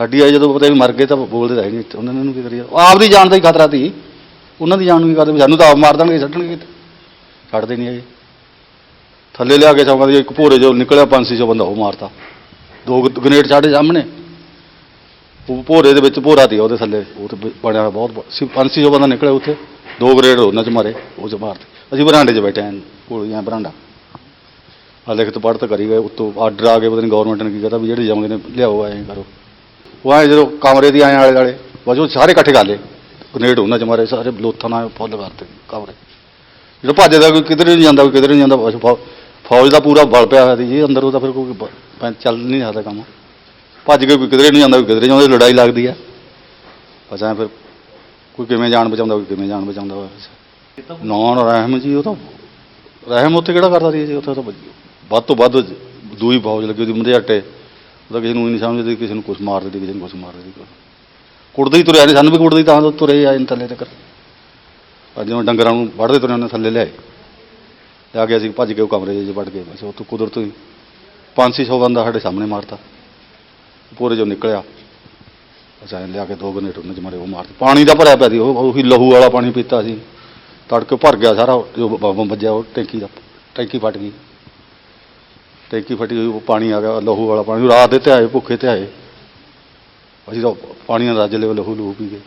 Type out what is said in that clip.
ਸਾਡੀ ਆਈ ਜਦੋਂ ਪਤਾ ਵੀ ਮਰ ਗਏ ਤਾਂ ਬੋਲਦੇ ਤਾਂ ਹੈ ਨਹੀਂ ਉਹਨਾਂ ਨੇ ਉਹਨੂੰ ਕੀ ਕਰੀਏ? ਆਪਦੀ ਜਾਨ ਦਾ ਹੀ ਖਤਰਾ ਸੀ। ਉਹਨਾਂ ਦੀ ਜਾਨ ਨੂੰ ਕੀ ਕਰਦੇ ਸਾਨੂੰ ਤਾਂ ਆਪ ਮਾਰ ਦੇਣਗੇ, ਛੱਡਣਗੇ ਕਿਤੇ ਛੱਡਦੇ ਨਹੀਂ ਹੈਗੇ। ਥੱਲੇ ਲਿਆ ਕੇ ਚੌਂਕਾਂ ਦੀ ਇੱਕ ਭੋਰੇ ਜੋ ਨਿਕਲਿਆ 500 ਬੰਦਾ ਉਹ ਮਾਰਤਾ। ਦੋ ਗ- ਗ੍ਰੇਨੇਡ ਸਾਡੇ ਸਾਹਮਣੇ। ਉਹ ਭੋਰੇ ਦੇ ਵਿੱਚ ਭੋਰਾ ਸੀ ਉਹਦੇ ਥੱਲੇ। ਉਹ ਤੇ ਬਣਿਆ ਹੋਇਆ ਬਹੁਤ ਬ- ਸੀ 500 ਬੰਦਾ ਨਿਕਲਿਆ ਉੱਥੇ। ਦੋ ਗ੍ਰੇਡ ਉਹਨਾਂ ਚ ਮਾਰੇ, ਉਹ ਚ ਮਾਰਦੇ ਅਸੀਂ ਬਰਾਂਡੇ 'ਚ ਬੈਠੇ ਆਂ ਕੋਲੀਆਂ ਬਰਾਂਡਾ। ਆ ਲਿਖਤ ਪੜ੍ਹਤ ਕਰੀ ਗਏ, ਉੱਤੋਂ ਆਰਡਰ ਆ ਗਏ, ਪਤਾ ਨਹੀਂ ਗਵਰਨਮੈਂਟ ਨੇ ਕੀ ਕਹਤਾ ਵੀ ਜਿਹੜੇ ਜਾਉਂਦੇ ਨੇ, ਲਿਆਓ, ਐਂ ਕਰੋ। ਉਹ ਆਏ ਜਦੋਂ ਕਮਰੇ ਦੀ ਆਏ ਆਲੇ ਵਾਲੇ ਬਸ ਉਹ ਸਾਰੇ ਇਕੱਠੇ ਕਰ ਲਏ। ਗ੍ਰੇਨੇਡ ਉਹਨਾਂ ਚ ਮਾਰੇ, ਸਾਰੇ ਲੋਥਾਂ ਨਾਲ ਫੁੱਲ ਕਰਤੇ ਕਮਰੇ। ਜਦੋਂ ਭੱਜਦਾ ਕੋਈ ਕਿਧਰੇ ਨਹੀਂ ਜਾਂਦਾ, ਕੋਈ ਕਿਧਰੇ ਨਹੀਂ ਜਾਂਦਾ, ਬਸ ਫੌ- ਫੌਜ ਦਾ ਪੂਰਾ ਬਲ ਪਿਆ ਹੋਇਆ ਸੀ ਜੀ ਅੰਦਰ ਉਹਦਾ ਫਿਰ ਕੋਈ ਚੱਲ ਨਹੀਂ ਸਕਦਾ ਕੰਮ। ਭੱਜ ਕੇ ਕੋਈ ਕਿਧਰੇ ਨਹੀਂ ਜਾਂਦਾ, ਕੋਈ ਕਿਧਰੇ ਜਾਂਦਾ ਲੜਾਈ ਲੱਗਦੀ ਆ। ਬਸ ਐਂ ਫਿਰ ਕੋਈ ਕਿਵੇਂ ਜਾਨ ਬਚਾਉਂਦਾ, ਕੋਈ ਕਿਵੇਂ ਜਾਨ ਬਚਾਉਂਦਾ ਬਸ ਨਾ ਰਹਿਮ ਜੀ, ਉਹ ਤਾਂ ਰਹਿਮ ਉੱਥੇ ਕਿਹੜਾ ਕਰਦਾ ਸੀ ਜੀ, ਉੱਥੇ ਤਾਂ ਵੱਧ ਤੋਂ ਵੱਧ ਦੂਈ ਫੌਜ ਲੱਗੀ ਉਹਦੀ ਮਧਿਆਟੇ ਉਹ ਤਾਂ ਕਿਸੇ ਨੂੰ ਹੀ ਨਹੀਂ ਸਮਝਦੀ ਕਿਸੇ ਨੂੰ ਕੁਛ ਮਾਰ ਦਿੰਦੀ, ਕਿਸੇ ਨੂੰ ਕੁਛ ਮਾਰ ਦਿੰਦੀ। ਕੁੜਦੇ ਹੀ ਤੁਰਿਆ ਨਹੀਂ ਸਾਨੂੰ ਵੀ ਕੁੜਦੇ ਹੀ ਤਾਂ ਤੁਰੇ ਆਏ ਨੇ ਥੱਲੇ ਤੱਕ। ਅੱਜ ਜਿਵੇਂ ਡੰਗਰਾਂ ਨੂੰ ਵੜਦੇ ਤੁਰੇ, ਉਹਨੇ ਥੱਲੇ ਲਿਆਏ। ਲਿਆ ਕੇ ਅਸੀਂ ਭੱਜ ਕੇ ਉਹ ਕਮਰੇ 'ਚ ਵੜ ਗਏ ਬਸ ਉੱਥੋਂ ਕੁਦਰਤ ਹੀ 500 ਬੰਦਾ ਸਾਡੇ ਸਾਹਮਣੇ ਮਾਰਤਾ। ਪੂਰੇ ਜੋ ਨਿਕਲਿਆ। ਅਸਾਂ ਲਿਆ ਕੇ ਦੋ ਗਨੇਟ ਉਹਨਾਂ 'ਚ ਮਾਰੇ, ਉਹ ਮਾਰਤੇ। ਪਾਣੀ ਦਾ ਭਰਿਆ ਪਿਆ ਸੀ, ਉਹ ਉਹੀ ਲਹੂ ਵਾਲਾ ਪਾਣੀ ਪੀਤਾ ਸੀ। ਤੜਕੇ ਭਰ ਗਿਆ ਸਾਰਾ, ਜੋ ਬੰਬ ਵੱਜਿਆ ਉਹ ਟੈਂਕੀ ਦਾ, ਟੈਂਕੀ ਫਟ ਗਈ। ਟੈਂਕੀ ਫਟੀ ਹੋਈ, ਉਹ ਪਾਣੀ ਆ ਗਿਆ, ਲਹੂ ਵਾਲਾ ਪਾਣੀ। ਰਾਤ ਦੇ ਤੇ ਆਏ, ਭੁੱਖੇ ਤੇ ਆਏ। ਅਸੀਂ ਤਾਂ ਪਾਣੀ ਨਾਲ ਰੱਜ ਲਿਓ ਲਹੂ ਲਹੂ ਪੀ ਗਏ